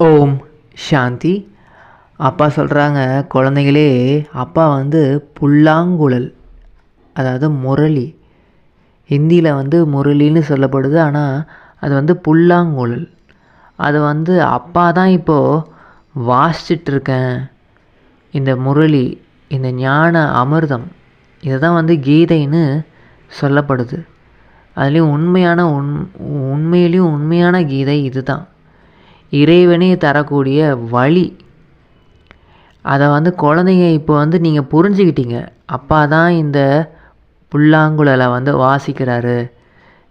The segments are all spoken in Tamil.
ஓம் சாந்தி. அப்பா சொல்கிறாங்க குழந்தைகளே அப்பா வந்து புல்லாங்குழல் அதாவது முரளி. ஹிந்தியில் வந்து முரளின்னு சொல்லப்படுது ஆனால் அது வந்து புல்லாங்குழல். அது வந்து அப்பா தான் இப்போது வாசிச்சிட்ருக்கேன். இந்த முரளி இந்த ஞான அமிர்தம் இதை தான் வந்து கீதைன்னு சொல்லப்படுது. அதுலேயும் உண்மையான உண் உண்மையிலையும் உண்மையான கீதை இதுதான் இறைவனே தரக்கூடிய வழி. அதை வந்து குழந்தைங்க இப்போ வந்து நீங்கள் புரிஞ்சுக்கிட்டீங்க அப்பா தான் இந்த புல்லாங்குழலை வந்து வாசிக்கிறாரு.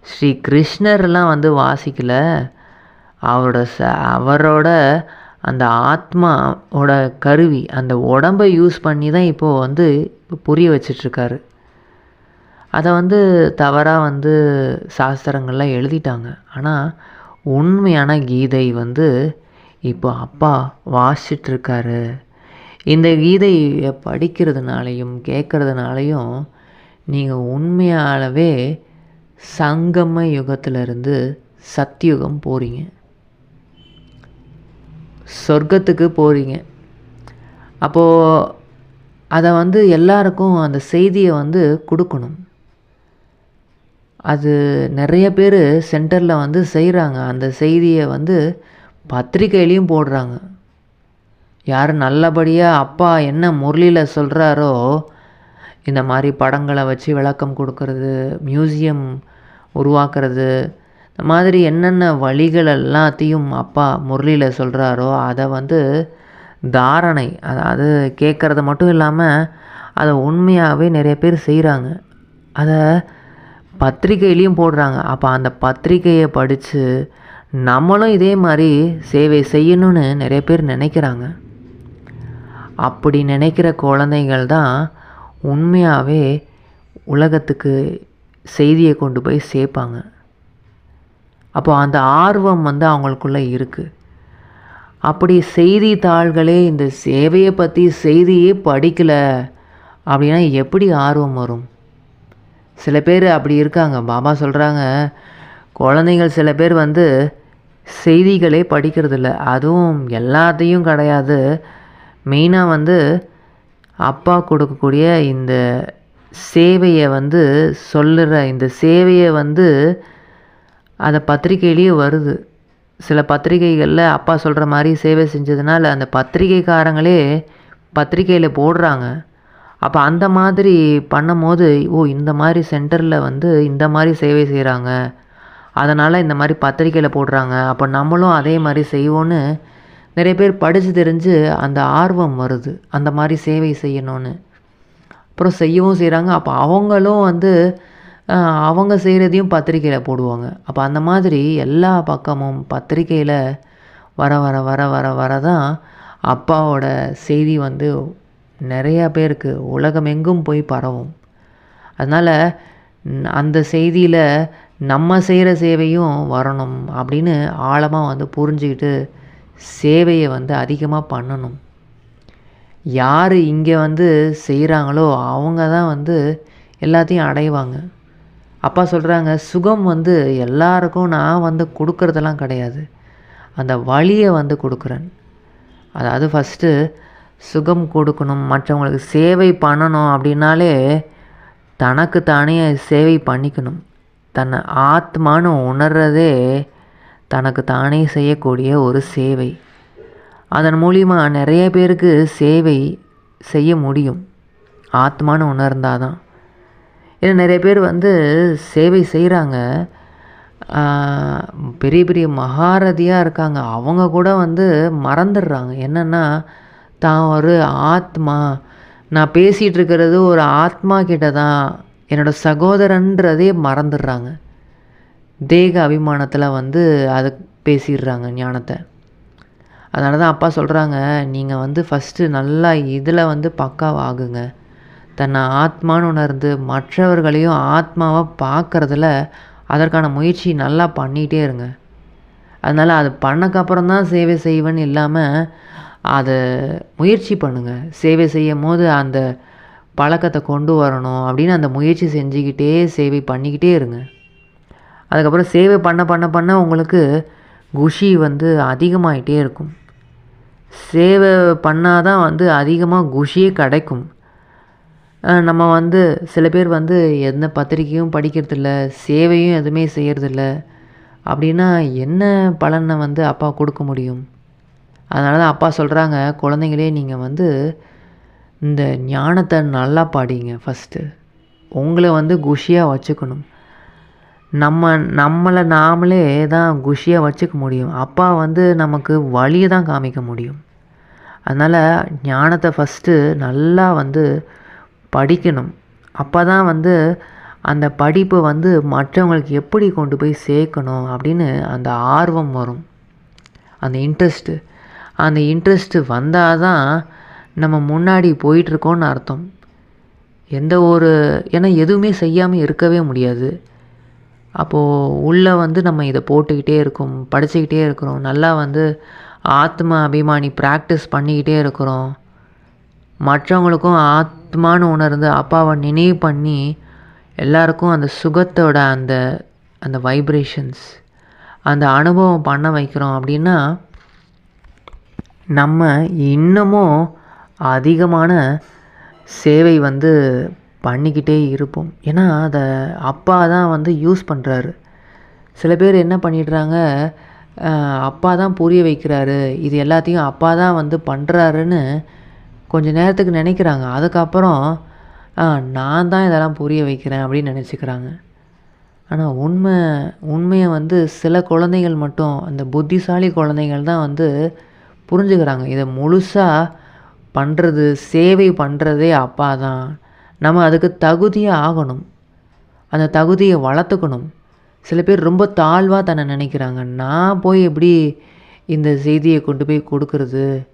ஸ்ரீ கிருஷ்ணர்லாம் வந்து வாசிக்கல. அவரோட ச அவரோட அந்த ஆத்மாவோட கருவி அந்த உடம்பை யூஸ் பண்ணி தான் இப்போது வந்து இப்போ புரிய வச்சிட்ருக்காரு. அதை வந்து தவறாக வந்து சாஸ்திரங்கள்லாம் எழுதிட்டாங்க. ஆனால் உண்மையான கீதை வந்து இப்போ அப்பா வாசிச்சிட்ருக்காரு. இந்த கீதையை படிக்கிறதுனாலையும் கேட்குறதுனாலையும் நீங்கள் உண்மையாகவே சங்கம யுகத்திலிருந்து சத்தியுகம் போகிறீங்க சொர்க்கத்துக்கு போகிறீங்க அப்போது அதை வந்து எல்லாருக்கும் அந்த செய்தியை வந்து கொடுக்கணும். அது நிறைய பேர் சென்டரில் வந்து செய்கிறாங்க அந்த செய்தியை வந்து பத்திரிக்கையிலையும் போடுறாங்க. யார் நல்லபடியாக அப்பா என்ன முரளியில் சொல்கிறாரோ இந்த மாதிரி படங்களை வச்சு விளக்கம் கொடுக்கறது மியூசியம் உருவாக்குறது இந்த மாதிரி என்னென்ன வழிகள் எல்லாத்தையும் அப்பா முரளியில் சொல்கிறாரோ அதை வந்து தாரணை அதாவது கேட்குறது மட்டும் இல்லாமல் அதை உண்மையாகவே நிறைய பேர் செய்கிறாங்க அதை பத்திரிக்கையிலையும் போடுறாங்க. அப்போ அந்த பத்திரிக்கையை படித்து நம்மளும் இதே மாதிரி சேவை செய்யணும்னு நிறைய பேர் நினைக்கிறாங்க. அப்படி நினைக்கிற குழந்தைகள் தான் உண்மையாகவே உலகத்துக்கு செய்தியை கொண்டு போய் சேர்ப்பாங்க. அப்போ அந்த ஆர்வம் வந்து அவங்களுக்குள்ளே இருக்குது அப்படி செய்தித்தாள்களே இந்த சேவையை பற்றி செய்தியே படிக்கலை அப்படின்னா எப்படி ஆர்வம் வரும்? சில பேர் அப்படி இருக்காங்க. பாபா சொல்கிறாங்க குழந்தைகள் சில பேர் வந்து செய்திகளே படிக்கிறதில்ல. அதுவும் எல்லாத்தையும் கிடையாது. மெயினாக வந்து அப்பா கொடுக்கக்கூடிய இந்த சேவையை வந்து சொல்லுற இந்த சேவையை வந்து அதை பத்திரிக்கையிலேயே வருது. சில பத்திரிகைகளில் அப்பா சொல்கிற மாதிரி சேவை செஞ்சதுனால அந்த பத்திரிகைக்காரங்களே பத்திரிக்கையில் போடுறாங்க. அப்போ அந்த மாதிரி பண்ணும்போது ஓ இந்த மாதிரி சென்டரில் வந்து இந்த மாதிரி சேவை செய்கிறாங்க அதனால் இந்த மாதிரி பத்திரிக்கையில் போடுறாங்க. அப்போ நம்மளும் அதே மாதிரி செய்வோன்னு நிறைய பேர் படித்து தெரிஞ்சு அந்த ஆர்வம் வருது. அந்த மாதிரி சேவை செய்யணும்னு. அப்புறம் செய்யவும் செய்கிறாங்க அப்போ அவங்களும் வந்து அவங்க செய்கிறதையும் பத்திரிக்கையில் போடுவாங்க. அப்போ அந்த மாதிரி எல்லா பக்கமும் பத்திரிக்கையில் வர வர வர வர வர தான் அப்பாவோட செய்தி வந்து நிறையா பேருக்கு உலகமெங்கும் போய் பரவும். அதனால் அந்த செய்தியில் நம்ம செய்கிற சேவையும் வரணும் அப்படின்னு ஆழமாக வந்து புரிஞ்சுக்கிட்டு சேவையை வந்து அதிகமாக பண்ணணும். யார் இங்கே வந்து செய்கிறாங்களோ அவங்க தான் வந்து எல்லாத்தையும் அடைவாங்க. அப்பா சொல்கிறாங்க சுகம் வந்து எல்லாருக்கும் நான் வந்து கொடுக்கறதெல்லாம் கிடையாது. அந்த வழியை வந்து கொடுக்குறேன். அதாவது ஃபஸ்ட்டு சுகம் கொடுக்கணும் மற்றவங்களுக்கு சேவை பண்ணணும் அப்படின்னாலே தனக்கு தானே சேவை பண்ணிக்கணும். தன்னை ஆத்மான்னு உணர்றதே தனக்கு தானே செய்யக்கூடிய ஒரு சேவை. அதன் மூலிமா நிறைய பேருக்கு சேவை செய்ய முடியும். ஆத்மான்னு உணர்ந்தால் தான் ஏன்னா நிறைய பேர் வந்து சேவை செய்கிறாங்க பெரிய பெரிய மகாரதியாக இருக்காங்க. அவங்க கூட வந்து மறந்துடுறாங்க. என்னென்னா தான் ஒரு ஆத்மா. நான் பேசிகிட்டு இருக்கிறது ஒரு ஆத்மா கிட்ட தான் என்னோடய சகோதரன்றதே மறந்துடுறாங்க. தேக அபிமானத்தில் வந்து அதை பேசிடுறாங்க ஞானத்தை. அதனால தான் அப்பா சொல்கிறாங்க நீங்கள் வந்து ஃபஸ்ட்டு நல்லா இதில் வந்து பக்காவாகுங்க. தன்னை ஆத்மான்னு உணர்ந்து மற்றவர்களையும் ஆத்மாவை பார்க்குறதுல அதற்கான முயற்சி நல்லா பண்ணிகிட்டே இருங்க. அதனால் அது பண்ணக்கப்புறம் தான் சேவை செய்வேன்னு இல்லாமல் அதை முயற்சி பண்ணுங்கள் சேவை செய்யும் போது அந்த பழக்கத்தை கொண்டு வரணும் அப்படின்னு அந்த முயற்சி செஞ்சுக்கிட்டே சேவை பண்ணிக்கிட்டே இருங்க. அதுக்கப்புறம் சேவை பண்ண பண்ண பண்ண உங்களுக்கு குஷி வந்து அதிகமாகிட்டே இருக்கும். சேவை பண்ணால் தான் வந்து அதிகமாக குஷியே கிடைக்கும். நம்ம வந்து சில பேர் வந்து எந்த பத்திரிக்கையும் படிக்கிறதில்ல சேவையும் எதுவுமே செய்கிறதில்ல அப்படின்னா என்ன பலனை வந்து அப்பா கொடுக்க முடியும்? அதனால தான் அப்பா சொல்கிறாங்க குழந்தைங்களே நீங்கள் வந்து இந்த ஞானத்தை நல்லா பாடிங்க ஃபஸ்ட்டு உங்களை வந்து குஷியாக வச்சுக்கணும். நம்ம நம்மளை நாமளே தான் குஷியாக வச்சுக்க முடியும். அப்பா வந்து நமக்கு வழியை தான் காமிக்க முடியும். அதனால் ஞானத்தை ஃபஸ்ட்டு நல்லா வந்து படிக்கணும். அப்போ தான் வந்து அந்த படிப்பு வந்து மற்றவங்களுக்கு எப்படி கொண்டு போய் சேர்க்கணும் அப்படின்னு அந்த ஆர்வம் வரும். அந்த இன்ட்ரெஸ்ட்டு அந்த இன்ட்ரெஸ்ட்டு வந்தால் தான் நம்ம முன்னாடி போயிட்டுருக்கோன்னு அர்த்தம். எந்த ஒரு ஏன்னா எதுவுமே செய்யாமல் இருக்கவே முடியாது. அப்போது உள்ளே வந்து நம்ம இதை போட்டுக்கிட்டே இருக்கோம் படிச்சுக்கிட்டே இருக்கிறோம் நல்லா வந்து ஆத்ம அபிமானி ப்ராக்டிஸ் பண்ணிக்கிட்டே இருக்கிறோம். மற்றவங்களுக்கும் ஆத்மான்னு உணர்ந்து அப்பாவை நினைவு பண்ணி எல்லாருக்கும் அந்த சுகத்தோட அந்த அந்த வைப்ரேஷன்ஸ் அந்த அனுபவம் பண்ண வைக்கிறோம் அப்படின்னா நம்ம இன்னமும் அதிகமான சேவை வந்து பண்ணிக்கிட்டே இருப்போம். ஏன்னா அதை அப்பா தான் வந்து யூஸ் பண்ணுறாரு சில பேர் என்ன பண்ணிடுறாங்க அப்பா தான் புரிய வைக்கிறாரு. இது எல்லாத்தையும் அப்பா தான் வந்து பண்ணுறாருன்னு கொஞ்ச நேரத்துக்கு நினைக்கிறாங்க. அதுக்கப்புறம் நான் தான் இதெல்லாம் புரிய வைக்கிறேன் அப்படின்னு நினச்சிக்கிறாங்க. ஆனால் உண்மை உண்மையை வந்து சில குழந்தைகள் மட்டும் அந்த புத்திசாலி குழந்தைகள் தான் வந்து புரிஞ்சுக்கிறாங்க. இதை முழுசாக பண்ணுறது சேவை பண்ணுறதே அப்பா தான். நம்ம அதுக்கு தகுதியாக ஆகணும். அந்த தகுதியை வளர்த்துக்கணும். சில பேர் ரொம்ப தாழ்வாக தன்னை நினைக்கிறாங்க. நான் போய் எப்படி இந்த செய்தியை கொண்டு போய் கொடுக்கறது?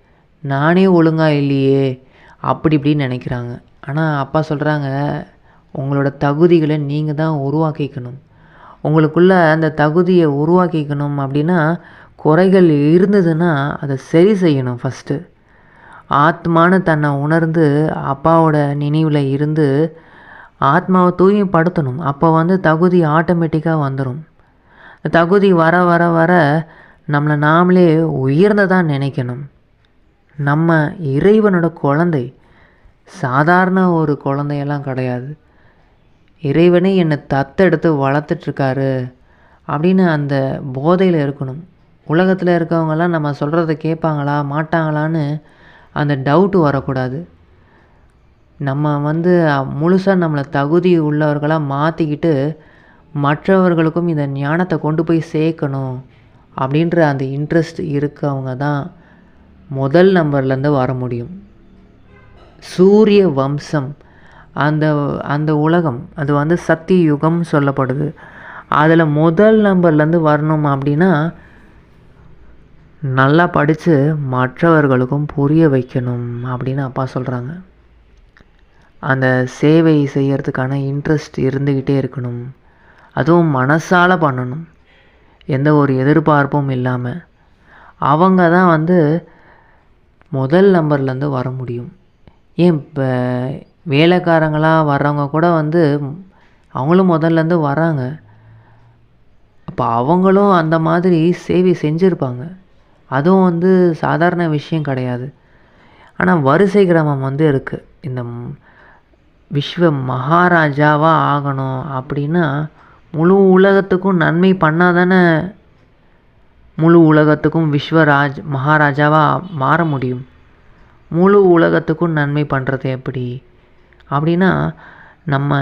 நானே ஒழுங்காக இல்லையே. அப்படி இப்படின்னு நினைக்கிறாங்க. ஆனால் அப்பா சொல்கிறாங்க உங்களோட தகுதிகளை நீங்கள் தான் உருவாக்கிக்கணும். உங்களுக்குள்ளே அந்த தகுதியை உருவாக்கிக்கணும். அப்படின்னா குறைகள் இருந்ததுன்னா அதை சரி செய்யணும் ஃபஸ்ட்டு ஆத்மான்னு தன்னை உணர்ந்து அப்பாவோட நினைவில் இருந்து ஆத்மாவை தூய்மைப்படுத்தணும். அப்போ வந்து தகுதி ஆட்டோமேட்டிக்காக வந்துடும் தகுதி வர வர வர நம்மளை நாமளே உயர்ந்ததாக நினைக்கணும். நம்ம இறைவனோட குழந்தை. சாதாரண ஒரு குழந்தையெல்லாம் கிடையாது. இறைவனே என்னை தத்தெடுத்து வளர்த்துட்ருக்காரு அப்படின்னு அந்த போதையில் இருக்கணும். உலகத்தில் இருக்கவங்கெல்லாம் நம்ம சொல்கிறத கேட்பாங்களா மாட்டாங்களான்னு அந்த டவுட்டு வரக்கூடாது. நம்ம வந்து முழுசாக நம்மளை தகுதி உள்ளவர்களாக மாற்றிக்கிட்டு மற்றவர்களுக்கும் இந்த ஞானத்தை கொண்டு போய் சேர்க்கணும் அப்படின்ற அந்த இன்ட்ரெஸ்ட் இருக்கவங்க தான் முதல் நம்பர்லேருந்து வர முடியும். சூரிய வம்சம். அந்த அந்த உலகம் அது வந்து சக்தி யுகம் சொல்லப்படுது. அதில் முதல் நம்பர்லேருந்து வரணும் அப்படின்னா நல்லா படித்து மற்றவர்களுக்கும் புரிய வைக்கணும் அப்படின்னு அப்பா சொல்கிறாங்க அந்த சேவை செய்கிறதுக்கான இன்ட்ரெஸ்ட் இருந்துக்கிட்டே இருக்கணும். அதுவும் மனசால் பண்ணணும். எந்த ஒரு எதிர்பார்ப்பும் இல்லாமல் அவங்க தான் வந்து முதல் நம்பர்லேருந்து வர முடியும். ஏன் இப்போ வேலைக்காரங்களாக வர்றவங்க கூட வந்து அவங்களும் முதல்லேருந்து வராங்க. அப்போ அவங்களும் அந்த மாதிரி சேவை செஞ்சுருப்பாங்க. அதுவும் வந்து சாதாரண விஷயம் கிடையாது. ஆனால் வரிசை கிரமம் வந்து இருக்குது இந்த விஸ்வ மகாராஜாவாக ஆகணும் அப்படின்னா முழு உலகத்துக்கும் நன்மை பண்ணாதானே முழு உலகத்துக்கும் விஸ்வராஜ் மகாராஜாவாக மாற முடியும்? முழு உலகத்துக்கும் நன்மை பண்ணுறது எப்படி? அப்படின்னா நம்ம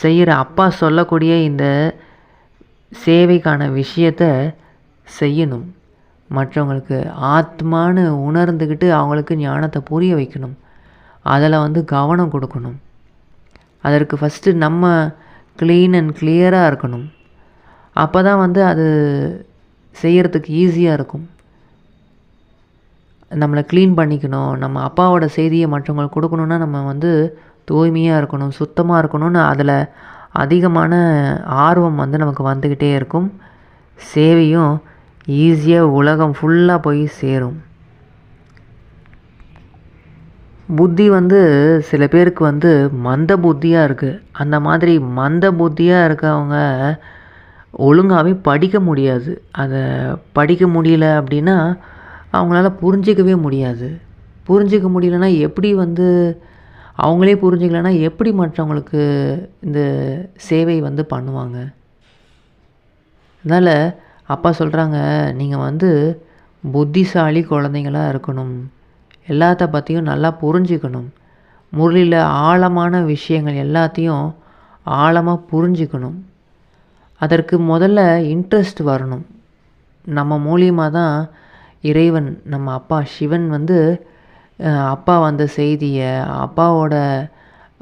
செய்கிற அப்பா சொல்லக்கூடிய இந்த சேவைக்கான விஷயத்த செய்யணும். மற்றவங்களுக்கு ஆத்மான்னு உணர்ந்துக்கிட்டு அவங்களுக்கு ஞானத்தை புரிய வைக்கணும். அதில் வந்து கவனம் கொடுக்கணும். அதற்கு ஃபஸ்ட்டு நம்ம க்ளீன் அண்ட் கிளியராக இருக்கணும். அப்போ தான் வந்து அது செய்கிறதுக்கு ஈஸியாக இருக்கும். நம்மளை க்ளீன் பண்ணிக்கணும். நம்ம அப்பாவோட செய்தியை மற்றவங்களுக்கு கொடுக்கணுன்னா நம்ம வந்து தூய்மையாக இருக்கணும் சுத்தமாக இருக்கணும்னு அதில் அதிகமான ஆர்வம் வந்து நமக்கு வந்துக்கிட்டே இருக்கும். சேவையும் ஈஸியாக உலகம் ஃபுல்லாக போய் சேரும். புத்தி வந்து சில பேருக்கு வந்து மந்த புத்தியாக இருக்குது அந்த மாதிரி மந்த புத்தியாக இருக்கவங்க ஒழுங்காகவே படிக்க முடியாது. அதை படிக்க முடியல அப்படின்னா அவங்களால புரிஞ்சிக்கவே முடியாது. புரிஞ்சிக்க முடியலன்னா எப்படி வந்து அவங்களே புரிஞ்சிக்கலன்னா எப்படி மற்றவங்களுக்கு இந்த சேவை வந்து பண்ணுவாங்க? அதனால் அப்பா சொல்கிறாங்க நீங்கள் வந்து புத்திசாலி குழந்தைங்களா இருக்கணும். எல்லாத்த பற்றியும் நல்லா புரிஞ்சுக்கணும். முரளியில் ஆழமான விஷயங்கள் எல்லாத்தையும் ஆழமாக புரிஞ்சுக்கணும். அதற்கு முதல்ல இன்ட்ரெஸ்ட் வரணும். நம்ம மூலியமாக தான் இறைவன் நம்ம அப்பா சிவன் வந்து அப்பா வந்த செய்தியை அப்பாவோட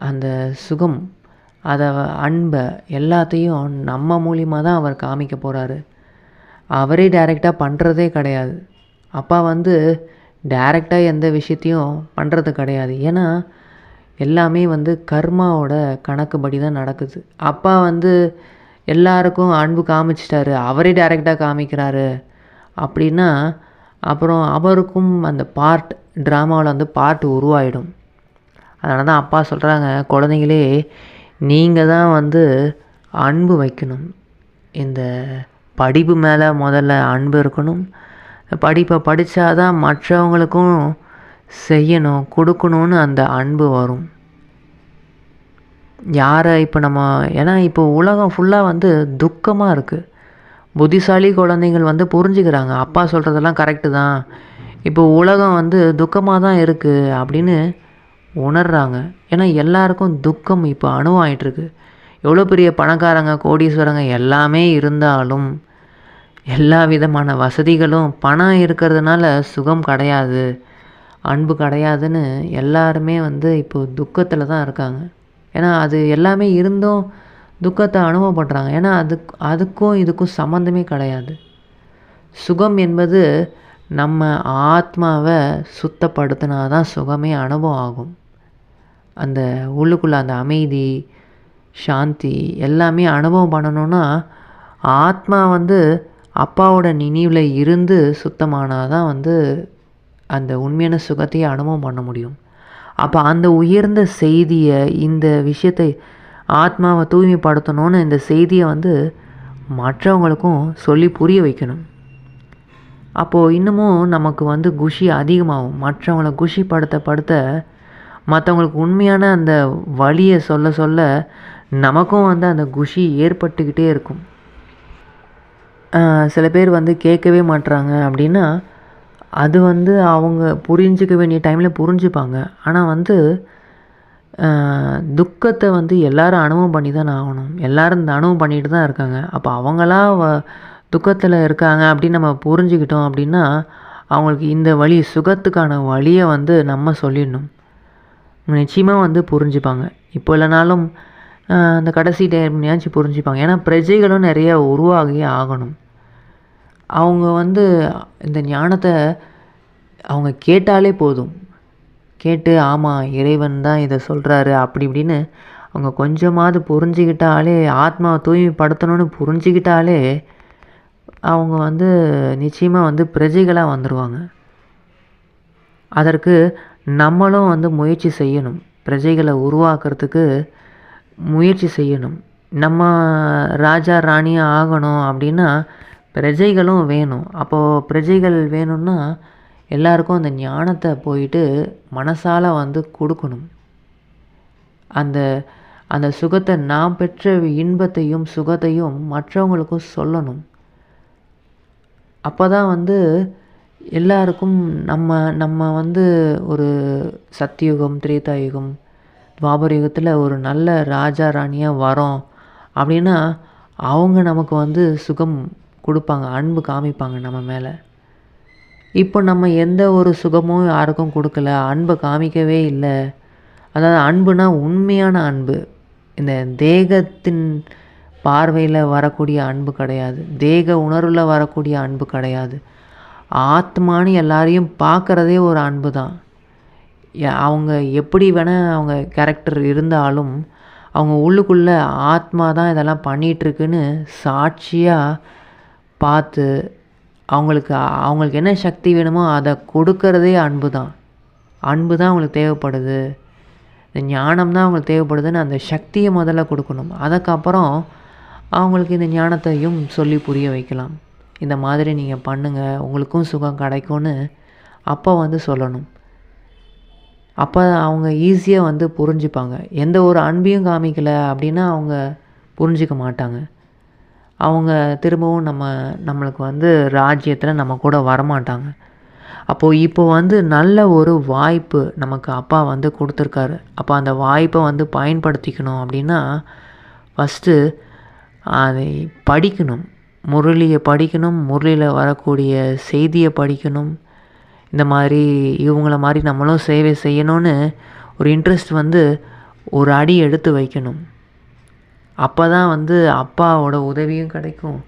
அந்த சுகம் அதை அன்பை எல்லாத்தையும் நம்ம மூலியமாக தான் அவர் காமிக்க போகிறாரு அவரே டைரெக்டாக பண்ணுறதே கிடையாது. அப்பா வந்து டைரெக்டாக எந்த விஷயத்தையும் பண்ணுறது கிடையாது. ஏன்னா எல்லாமே வந்து கர்மாவோட கணக்குப்படி தான் நடக்குது. அப்பா வந்து எல்லாருக்கும் அன்பு காமிச்சிட்டாரு. அவரே டைரெக்டாக காமிக்கிறாரு அப்படின்னா அப்புறம் அவருக்கும் அந்த பார்ட் ட்ராமாவில் வந்து பார்ட் உருவாயிடும். அதனால தான் அப்பா சொல்கிறாங்க குழந்தைங்களே நீங்கள் தான் வந்து அன்பு வைக்கணும். இந்த படிப்பு மேலே முதல்ல அன்பு இருக்கணும். படிப்பை படித்தா தான் மற்றவங்களுக்கும் செய்யணும் கொடுக்கணும்னு அந்த அன்பு வரும். யாரை இப்போ நம்ம ஏன்னா இப்போ உலகம் ஃபுல்லாக வந்து துக்கமாக இருக்குது புத்திசாலி குழந்தைங்கள் வந்து புரிஞ்சுக்கிறாங்க. அப்பா சொல்கிறதெல்லாம் கரெக்டு தான். இப்போ உலகம் வந்து துக்கமாக தான் இருக்குது அப்படின்னு உணர்கிறாங்க ஏன்னா எல்லாருக்கும் துக்கம் இப்போ அணுவாயிட்டிருக்கு எவ்வளோ பெரிய பணக்காரங்க கோடீஸ்வரங்க எல்லாமே இருந்தாலும் எல்லா விதமான வசதிகளும் பணம் இருக்கிறதுனால சுகம் கிடையாது அன்பு கிடையாதுன்னு எல்லாருமே வந்து இப்போ துக்கத்தில் தான் இருக்காங்க. ஏன்னா அது எல்லாமே இருந்தும் துக்கத்தை அனுபவப்படுறாங்க. ஏன்னா அதுக்கு அதுக்கும் இதுக்கும் சம்மந்தமே கிடையாது. சுகம் என்பது நம்ம ஆத்மாவை சுத்தப்படுத்தினா தான் சுகமே அனுபவம் ஆகும். அந்த உள்ளுக்குள்ளே அந்த அமைதி சாந்தி எல்லாமே அனுபவம் பண்ணணுன்னா ஆத்மா வந்து அப்பாவோட நினைவில் இருந்து சுத்தமானால் தான் வந்து அந்த உண்மையான சுகத்தையே அனுபவம் பண்ண முடியும். அப்போ அந்த உயர்ந்த செய்தியை இந்த விஷயத்தை ஆத்மாவை தூய்மைப்படுத்தணும்னு இந்த செய்தியை வந்து மற்றவங்களுக்கும் சொல்லி புரிய வைக்கணும். அப்போது இன்னமும் நமக்கு வந்து குஷி அதிகமாகும். மற்றவங்கள குஷி படுத்த மற்றவங்களுக்கு உண்மையான அந்த வழியை சொல்ல சொல்ல நமக்கும் வந்து அந்த குஷி ஏற்பட்டுக்கிட்டே இருக்கும். சில பேர் வந்து கேட்கவே மாட்றாங்க அப்படின்னா அது வந்து அவங்க புரிஞ்சிக்க வேண்டிய டைமில் புரிஞ்சுப்பாங்க. ஆனால் வந்து துக்கத்தை வந்து எல்லாரும் அனுபவம் பண்ணி தான் ஆகணும். எல்லாரும் இந்த அனுபவம் பண்ணிட்டு தான் இருக்காங்க. அப்போ அவங்களா வ துக்கத்தில் இருக்காங்க அப்படின்னு நம்ம புரிஞ்சுக்கிட்டோம் அப்படின்னா அவங்களுக்கு இந்த வழி சுகத்துக்கான வழியை வந்து நம்ம சொல்லிடணும். நிச்சயமாக வந்து புரிஞ்சுப்பாங்க. இப்போ இல்லைனாலும் அந்த கடைசி டைம்லையாச்சும் புரிஞ்சுப்பாங்க. ஏன்னா பிரஜைகளும் நிறைய உருவாகியே ஆகணும். அவங்க வந்து இந்த ஞானத்தை அவங்க கேட்டாலே போதும். கேட்டு ஆமாம் இறைவன் தான் இதை சொல்கிறாரு அப்படி இப்படின்னு அவங்க கொஞ்சமாவது புரிஞ்சுக்கிட்டாலே ஆத்மாவை தூய்மைப்படுத்தணும்னு புரிஞ்சுக்கிட்டாலே அவங்க வந்து நிச்சயமாக வந்து பிரஜைகளாக வந்துடுவாங்க அதற்கு நம்மளும் வந்து முயற்சி செய்யணும். பிரஜைகளை உருவாக்குறதுக்கு முயற்சி செய்யணும். நம்ம ராஜா ராணியாக ஆகணும் அப்படின்னா பிரஜைகளும் வேணும். அப்போது பிரஜைகள் வேணும்னா எல்லாருக்கும் அந்த ஞானத்தை போயிட்டு மனசால் வந்து கொடுக்கணும். அந்த அந்த சுகத்தை நாம் பெற்ற இன்பத்தையும் சுகத்தையும் மற்றவங்களுக்கும் சொல்லணும். அப்போ தான் வந்து எல்லாருக்கும் நம்ம நம்ம வந்து ஒரு சத்தியுகம் திரேதாயுகம் துவாபர யுகத்தில் ஒரு நல்ல ராஜா ராணியாக வரோம் அப்படின்னா அவங்க நமக்கு வந்து சுகம் கொடுப்பாங்க அன்பு காமிப்பாங்க நம்ம மேலே. இப்போ நம்ம எந்த ஒரு சுகமும் யாருக்கும் கொடுக்கல அன்பை காமிக்கவே இல்லை. அதாவது அன்புனா உண்மையான அன்பு. இந்த தேகத்தின் பார்வையில் வரக்கூடிய அன்பு கிடையாது. தேக உணர்வில் வரக்கூடிய அன்பு கிடையாது. ஆத்மானு எல்லாரையும் பார்க்குறதே ஒரு அன்பு தான் அவங்க எப்படி வேணால் அவங்க கேரக்டர் இருந்தாலும் அவங்க உள்ளுக்குள்ளே ஆத்மா தான் இதெல்லாம் பண்ணிகிட்ருக்குன்னு சாட்சியாக பார்த்து அவங்களுக்கு அவங்களுக்கு என்ன சக்தி வேணுமோ அதை கொடுக்கறதே அன்பு தான். அன்பு தான் அவங்களுக்கு தேவைப்படுது. இந்த ஞானம் தான் அவங்களுக்கு தேவைப்படுதுன்னு அந்த சக்தியை முதல்ல கொடுக்கணும். அதுக்கப்புறம் அவங்களுக்கு இந்த ஞானத்தையும் சொல்லி புரிய வைக்கலாம். இந்த மாதிரி நீங்கள் பண்ணுங்கள் உங்களுக்கும் சுகம் கிடைக்கும்னு அப்போ வந்து சொல்லணும். அப்போ அவங்க ஈஸியாக வந்து புரிஞ்சுப்பாங்க. எந்த ஒரு அன்பையும் காமிக்கலை அப்படின்னா அவங்க புரிஞ்சிக்க மாட்டாங்க. அவங்க திரும்பவும் நம்ம நம்மளுக்கு வந்து ராஜ்யத்தில் நம்ம கூட வரமாட்டாங்க. அப்போது இப்போ வந்து நல்ல ஒரு வாய்ப்பு நமக்கு அப்பா வந்து கொடுத்துருக்காரு. அப்போ அந்த வாய்ப்பை வந்து பயன்படுத்திக்கணும் அப்படின்னா ஃபஸ்ட்டு அதை படிக்கணும். முரளியை படிக்கணும். முரளியில் வரக்கூடிய செய்தியை படிக்கணும். இந்த மாதிரி இவங்கள மாதிரி நம்மளும் சேவை செய்யணும்னு ஒரு இன்ட்ரெஸ்ட் வந்து ஒரு அடி எடுத்து வைக்கணும். அப்போ தான் வந்து அப்பாவோட உதவியும் கிடைக்கும்.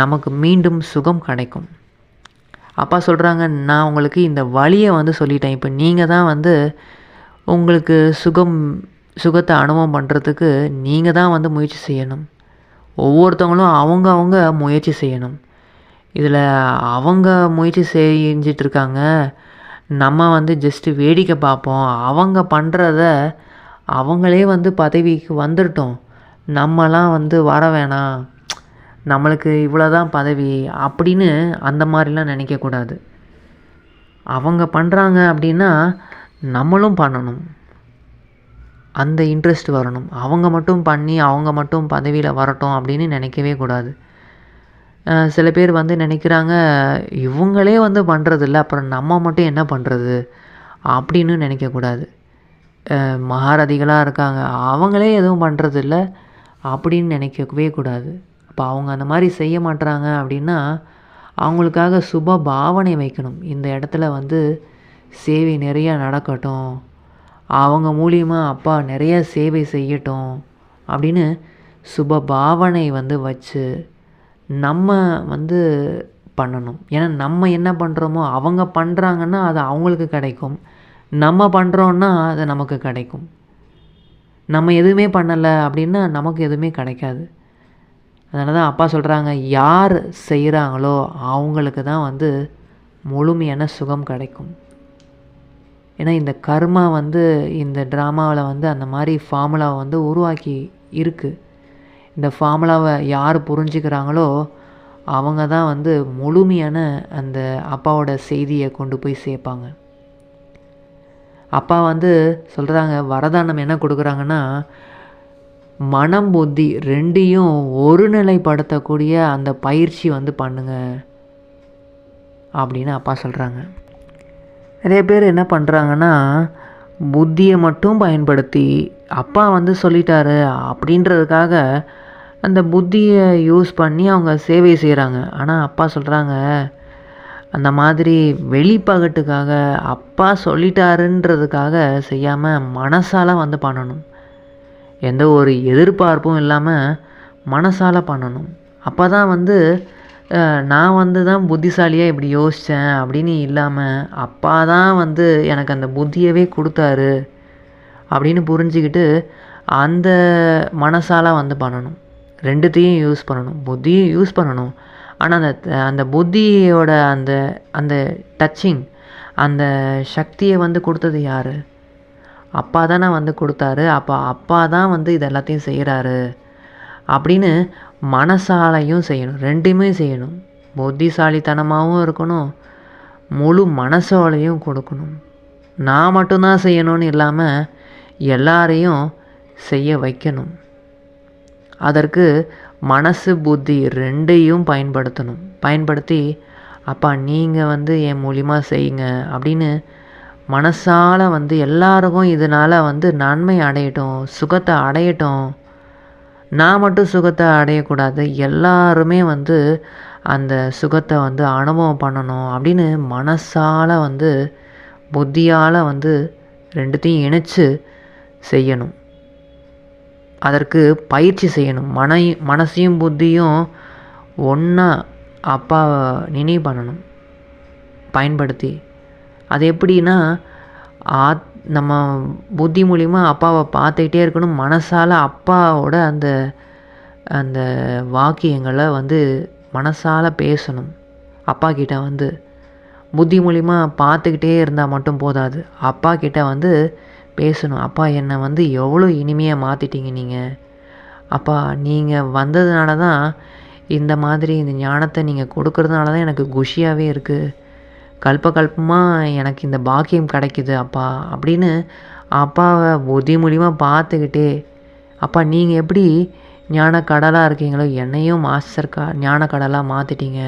நமக்கு மீண்டும் சுகம் கிடைக்கும். அப்பா சொல்கிறாங்க நான் உங்களுக்கு இந்த வழியை வந்து சொல்லிட்டேன். இப்போ நீங்கள் தான் வந்து உங்களுக்கு சுகம் சுகத்தை அனுபவம் பண்ணுறதுக்கு நீங்கள் தான் வந்து முயற்சி செய்யணும். ஒவ்வொருத்தவங்களும் அவங்க அவங்க முயற்சி செய்யணும். இதில் அவங்க முயற்சி செஞ்சிட்டு இருக்காங்க நம்ம வந்து ஜஸ்ட்டு வேடிக்கை பார்ப்போம். அவங்க பண்ணுறத அவங்களே வந்து பதவிக்கு வந்துட்டோம். நம்மலாம் வந்து வர வேணாம். நம்மளுக்கு இவ்வளோ தான் பதவி அப்படின்னு அந்த மாதிரிலாம் நினைக்கக்கூடாது. அவங்க பண்ணுறாங்க அப்படின்னா நம்மளும் பண்ணணும். அந்த இன்ட்ரெஸ்ட் வரணும். அவங்க மட்டும் பண்ணி அவங்க மட்டும் பதவியில் வரட்டும் அப்படின்னு நினைக்கவே கூடாது. சில பேர் வந்து நினைக்கிறாங்க இவங்களே வந்து பண்ணுறதில்ல அப்புறம் நம்ம மட்டும் என்ன பண்ணுறது அப்படின்னு நினைக்கக்கூடாது மகாரதிகளாக இருக்காங்க அவங்களே எதுவும் பண்ணுறதில்ல அப்படின்னு நினைக்கவே கூடாது. அப்போ அவங்க அந்த மாதிரி செய்ய மாட்டுறாங்க அப்படின்னா அவங்களுக்காக சுப பாவனை வைக்கணும். இந்த இடத்துல வந்து சேவை நிறையா நடக்கட்டும் அவங்க மூலியமாக அப்பா நிறைய சேவை செய்யட்டும் அப்படின்னு சுப பாவனை வந்து வச்சு நம்ம வந்து பண்ணணும். ஏன்னா நம்ம என்ன பண்ணுறோமோ அவங்க பண்ணுறாங்கன்னா அது அவங்களுக்கு கிடைக்கும். நம்ம பண்ணுறோன்னா அது நமக்கு கிடைக்கும். நம்ம எதுவுமே பண்ணலை அப்படின்னா நமக்கு எதுவுமே கிடைக்காது. அதனால தான் அப்பா சொல்கிறாங்க யார் செய்கிறாங்களோ அவங்களுக்கு தான் வந்து முழுமையான சுகம் கிடைக்கும். ஏன்னா இந்த கர்மா வந்து இந்த ட்ராமாவில் வந்து அந்த மாதிரி ஃபார்முலாவை வந்து உருவாக்கி இருக்குது இந்த ஃபார்முலாவை யார் புரிஞ்சுக்கிறாங்களோ அவங்க தான் வந்து முழுமையான அந்த அப்பாவோட செய்தியை கொண்டு போய் சேர்ப்பாங்க. அப்பா வந்து சொல்கிறாங்க வரதானம் என்ன கொடுக்குறாங்கன்னா மனம் புத்தி ரெண்டையும் ஒருநிலைப்படுத்தக்கூடிய அந்த பயிற்சி வந்து பண்ணுங்க அப்படின்னு அப்பா சொல்கிறாங்க நிறைய பேர் என்ன பண்ணுறாங்கன்னா புத்தியை மட்டும் பயன்படுத்தி அப்பா வந்து சொல்லிட்டாரு அப்படின்றதுக்காக அந்த புத்தியை யூஸ் பண்ணி அவங்க சேவை செய்கிறாங்க ஆனால் அப்பா சொல்கிறாங்க அந்த மாதிரி வெளிப்பகட்டுக்காக அப்பா சொல்லிட்டாருன்றதுக்காக செய்யாமல் மனசால் வந்து பண்ணணும். எந்த ஒரு எதிர்பார்ப்பும் இல்லாமல் மனசால் பண்ணணும். அப்போ தான் வந்து நான் வந்து தான் புத்திசாலியாக இப்படி யோசித்தேன் அப்படின்னு இல்லாமல் அப்பா தான் வந்து எனக்கு அந்த புத்தியவே கொடுத்தாரு அப்படின்னு புரிஞ்சுக்கிட்டு அந்த மனசால் வந்து பண்ணணும். ரெண்டுத்தையும் யூஸ் பண்ணணும். புத்தியும் யூஸ் பண்ணணும். ஆனால் அந்த அந்த புத்தியோட அந்த அந்த டச்சிங் அந்த சக்தியை வந்து கொடுத்தது யார்? அப்பா தானே வந்து கொடுத்தாரு. அப்போ அப்பா தான் வந்து இது எல்லாத்தையும் செய்கிறாரு அப்படின்னு மனசாலையும் செய்யணும். ரெண்டுமே செய்யணும். புத்திசாலித்தனமாகவும் இருக்கணும். முழு மனசோலையும் கொடுக்கணும். நான் மட்டும்தான் செய்யணும்னு இல்லாமல் எல்லாரையும் செய்ய வைக்கணும். அதற்கு மனசு புத்தி ரெண்டையும் பயன்படுத்தணும். பயன்படுத்தி அப்பா நீங்கள் வந்து என் மூலிமா செய்யுங்க அப்படின்னு மனசால் வந்து எல்லாருக்கும் இதனால் வந்து நன்மை அடையட்டும் சுகத்தை அடையட்டும். நான் மட்டும் சுகத்தை அடையக்கூடாது எல்லாருமே வந்து அந்த சுகத்தை வந்து அனுபவம் பண்ணணும் அப்படின்னு மனசால் வந்து புத்தியால் வந்து ரெண்டுத்தையும் இணைச்சு செய்யணும். அதற்கு பயிற்சி செய்யணும். மனை மனசையும் புத்தியும் ஒன்றா அப்பாவை நினைவு பண்ணணும். பயன்படுத்தி. அது எப்படின்னா ஆத் நம்ம புத்தி மூலிமா அப்பாவை பார்த்துக்கிட்டே இருக்கணும். மனசால் அப்பாவோட அந்த அந்த வாக்கியங்களை வந்து மனசால் பேசணும். அப்பா கிட்ட வந்து. புத்தி மூலிமா பார்த்துக்கிட்டே இருந்தால் மட்டும் போதாது. அப்பா கிட்ட வந்து பேசணும். அப்பா என்னை வந்து எவ்வளோ இனிமையாக மாற்றிட்டீங்க நீங்கள் அப்பா நீங்கள் வந்ததுனால தான் இந்த மாதிரி இந்த ஞானத்தை நீங்கள் கொடுக்கறதுனால தான் எனக்கு குஷியாகவே இருக்குது கல்ப கல்பமாக எனக்கு இந்த பாக்கியம் கிடைக்குது அப்பா அப்படின்னு அப்பாவை ஒதி மூலியமாக பார்த்துக்கிட்டே அப்பா நீங்கள் எப்படி ஞான கடலாக இருக்கீங்களோ என்னையும் மாஸ்டர் கா ஞான கடலாக மாற்றிட்டீங்க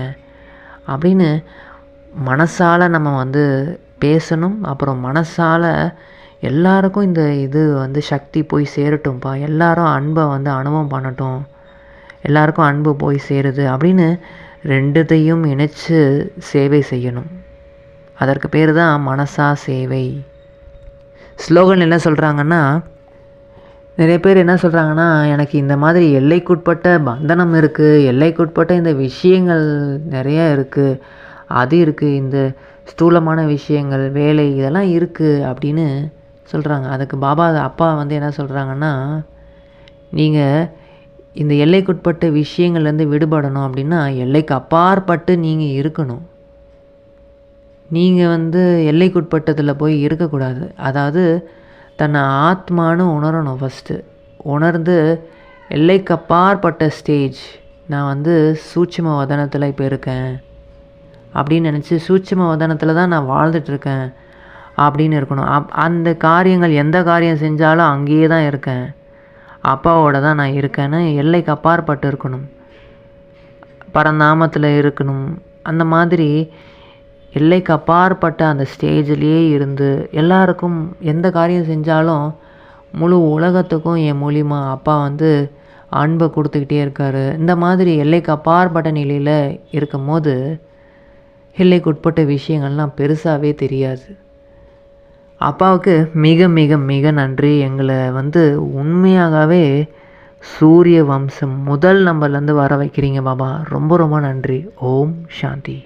அப்படின்னு மனசால் நம்ம வந்து பேசணும். அப்புறம் மனசால் எல்லாருக்கும் இந்த இது வந்து சக்தி போய் சேரட்டும்ப்பா எல்லாரும் அன்பை வந்து அனுபவம் பண்ணட்டும். எல்லாருக்கும் அன்பு போய் சேருது அப்படின்னு ரெண்டுத்தையும் இணைச்சு சேவை செய்யணும். அதற்கு பேர் தான் மனசா சேவை. ஸ்லோகன் என்ன சொல்கிறாங்கன்னா நிறைய பேர் என்ன சொல்கிறாங்கன்னா எனக்கு இந்த மாதிரி எல்லைக்குட்பட்ட பந்தனம் இருக்குது எல்லைக்குட்பட்ட இந்த விஷயங்கள் நிறைய இருக்குது அது இருக்குது இந்த ஸ்தூலமான விஷயங்கள் வேலை இதெல்லாம் இருக்குது அப்படின்னு சொல்கிறாங்க அதுக்கு பாபா அப்பா வந்து என்ன சொல்கிறாங்கன்னா நீங்கள் இந்த எல்லைக்குட்பட்ட விஷயங்கள்லேருந்து விடுபடணும் அப்படின்னா எல்லைக்கு அப்பாற்பட்டு நீங்கள் இருக்கணும். நீங்கள் வந்து எல்லைக்குட்பட்டதில் போய் இருக்கக்கூடாது. அதாவது தன்னை ஆத்மானு உணரணும் ஃபஸ்ட்டு உணர்ந்து எல்லைக்கு அப்பாற்பட்ட ஸ்டேஜ் நான் வந்து சூட்சும வதனத்தில் இப்போ இருக்கேன். அப்படின்னு நினச்சி சூட்சும வதனத்தில் தான் நான் வாழ்ந்துட்டுருக்கேன் அப்படின்னு இருக்கணும். அப் அந்த காரியங்கள் எந்த காரியம் செஞ்சாலும் அங்கேயே தான் இருக்கேன். அப்பாவோட தான் நான் இருக்கேன்னு எல்லைக்கு அப்பாற்பட்டு இருக்கணும். பரந்தாமத்தில் இருக்கணும். அந்த மாதிரி எல்லைக்கு அப்பாற்பட்ட அந்த ஸ்டேஜ்லேயே இருந்து எல்லாருக்கும் எந்த காரியம் செஞ்சாலும் முழு உலகத்துக்கும் என் மூலிமா அப்பா வந்து அன்பை கொடுத்துக்கிட்டே இருக்காரு. இந்த மாதிரி எல்லைக்கு அப்பாற்பட்ட நிலையில் இருக்கும் போது எல்லைக்குட்பட்ட விஷயங்கள்லாம் பெருசாகவே தெரியாது. அப்பாவுக்கு மிக மிக மிக நன்றி. எங்களை வந்து உண்மையாகவே சூரிய வம்சம் முதல் நம்பர்லேருந்து வர வைக்கிறீங்க பாபா. ரொம்ப ரொம்ப நன்றி. ஓம் சாந்தி.